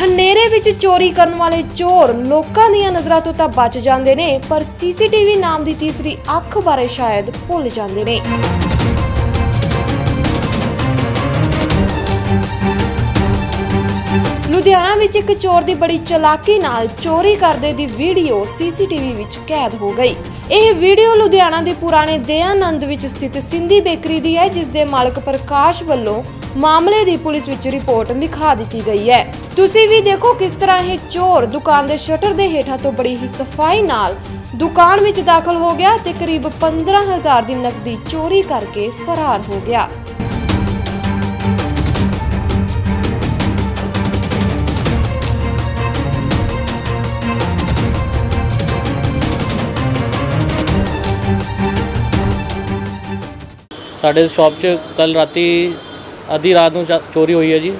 ਹਨੇਰੇ ਵਿੱਚ ਚੋਰੀ ਕਰਨ ਵਾਲੇ ਚੋਰ ਲੋਕਾਂ ਦੀਆਂ ਨਜ਼ਰਾਂ ਤੋਂ ਤਾਂ ਬਚ ਜਾਂਦੇ ਨੇ, ਪਰ ਸੀਸੀਟੀਵੀ ਨਾਮ ਦੀ ਤੀਸਰੀ ਅੱਖ ਬਾਰੇ ਸ਼ਾਇਦ ਭੁੱਲ ਜਾਂਦੇ ਨੇ। ਲੁਧਿਆਣਾ ਵਿੱਚ ਇੱਕ ਚੋਰ ਦੀ ਬੜੀ ਚਲਾਕੀ ਨਾਲ ਚੋਰੀ ਕਰਦੇ ਦੀ ਵੀਡੀਓ ਸੀਸੀਟੀਵੀ ਵਿੱਚ ਕੈਦ ਹੋ ਗਈ। ਇਹ ਵੀਡੀਓ ਲੁਧਿਆਣਾ ਦੇ ਪੁਰਾਣੇ ਦਯਾਨੰਦ ਵਿੱਚ ਸਥਿਤ ਸਿੰਧੀ ਬੇਕਰੀ ਦੀ ਹੈ, ਜਿਸ ਦੇ ਮਾਲਕ ਪ੍ਰਕਾਸ਼ ਵੱਲੋਂ ਮਾਮਲੇ ਦੀ ਪੁਲਿਸ ਵਿੱਚ ਰਿਪੋਰਟ ਲਿਖਾ ਦਿੱਤੀ ਗਈ ਹੈ। ਤੁਸੀਂ ਵੀ ਦੇਖੋ ਕਿਸ ਤਰ੍ਹਾਂ ਇਹ ਚੋਰ ਦੁਕਾਨ ਦੇ ਸ਼ਟਰ ਦੇ ਹੇਠਾਂ ਤੋਂ ਬੜੀ ਹੀ ਸਫ਼ਾਈ ਨਾਲ ਦੁਕਾਨ ਵਿੱਚ ਦਾਖਲ ਹੋ ਗਿਆ ਤੇ ਕਰੀਬ 15000 ਦੀ ਨਕਦੀ ਚੋਰੀ ਕਰਕੇ ਫਰਾਰ ਹੋ ਗਿਆ। ਸਾਡੇ ਸ਼ਾਪ 'ਚ ਕੱਲ ਰਾਤੀ ਅੱਧੀ ਰਾਤ ਨੂੰ ਚਾ- ਚੋਰੀ ਹੋਈ ਹੈ ਜੀ।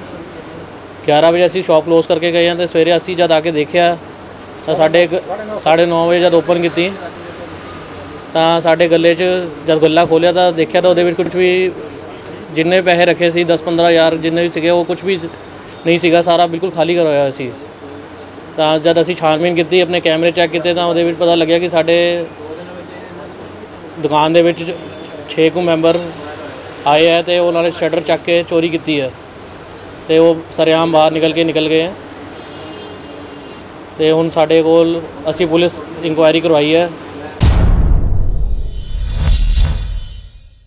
11 ਵਜੇ ਅਸੀਂ ਸ਼ਾਪ ਕਲੋਜ਼ ਕਰਕੇ ਗਏ ਹਾਂ ਤੇ ਸਵੇਰੇ ਅਸੀਂ ਜਦ ਆ ਕੇ ਦੇਖਿਆ ਤਾਂ ਸਾਡੇ 9:30 ਵਜੇ ਜਦ ਓਪਨ ਕੀਤੀ, ਤਾਂ ਸਾਡੇ ਗੱਲੇ 'ਚ ਜਦ ਗੱਲਾ ਖੋਲਿਆ ਤਾਂ ਦੇਖਿਆ ਤਾਂ ਉਹਦੇ ਵਿੱਚ ਕੁਝ ਵੀ ਜਿੰਨੇ ਪੈਸੇ ਰੱਖੇ ਸੀ 10-15 ਹਜ਼ਾਰ ਜਿੰਨੇ ਵੀ ਸੀਗੇ, ਉਹ ਕੁਝ ਵੀ ਨਹੀਂ ਸੀਗਾ, ਸਾਰਾ ਬਿਲਕੁਲ ਖਾਲੀ ਕਰਵਾਇਆ ਹੋਇਆ ਸੀ। ਤਾਂ ਜਦ ਅਸੀਂ ਛਾਨਬੀਨ ਕੀਤੀ, ਆਪਣੇ ਕੈਮਰੇ ਚੈੱਕ ਕੀਤੇ ਤਾਂ ਉਹਦੇ ਵਿੱਚ ਪਤਾ ਲੱਗਿਆ ਕਿ ਸਾਡੇ ਦੁਕਾਨ ਦੇ ਵਿੱਚ 6 ਕੁ ਮੈਂਬਰ ਆਏ ਹੈ ਤੇ ਉਹਨਾਂ ਨੇ ਸ਼ਟਰ ਚੱਕ ਕੇ ਚੋਰੀ ਕੀਤੀ ਹੈ ਤੇ ਉਹ ਸਰੇਆਮ ਬਾਹਰ ਨਿਕਲ ਕੇ ਨਿਕਲ ਗਏ ਹੈ ਤੇ ਹੁਣ ਸਾਡੇ ਕੋਲ ਅਸੀਂ ਪੁਲਿਸ ਇਨਕੁਆਇਰੀ ਕਰਵਾਈ ਹੈ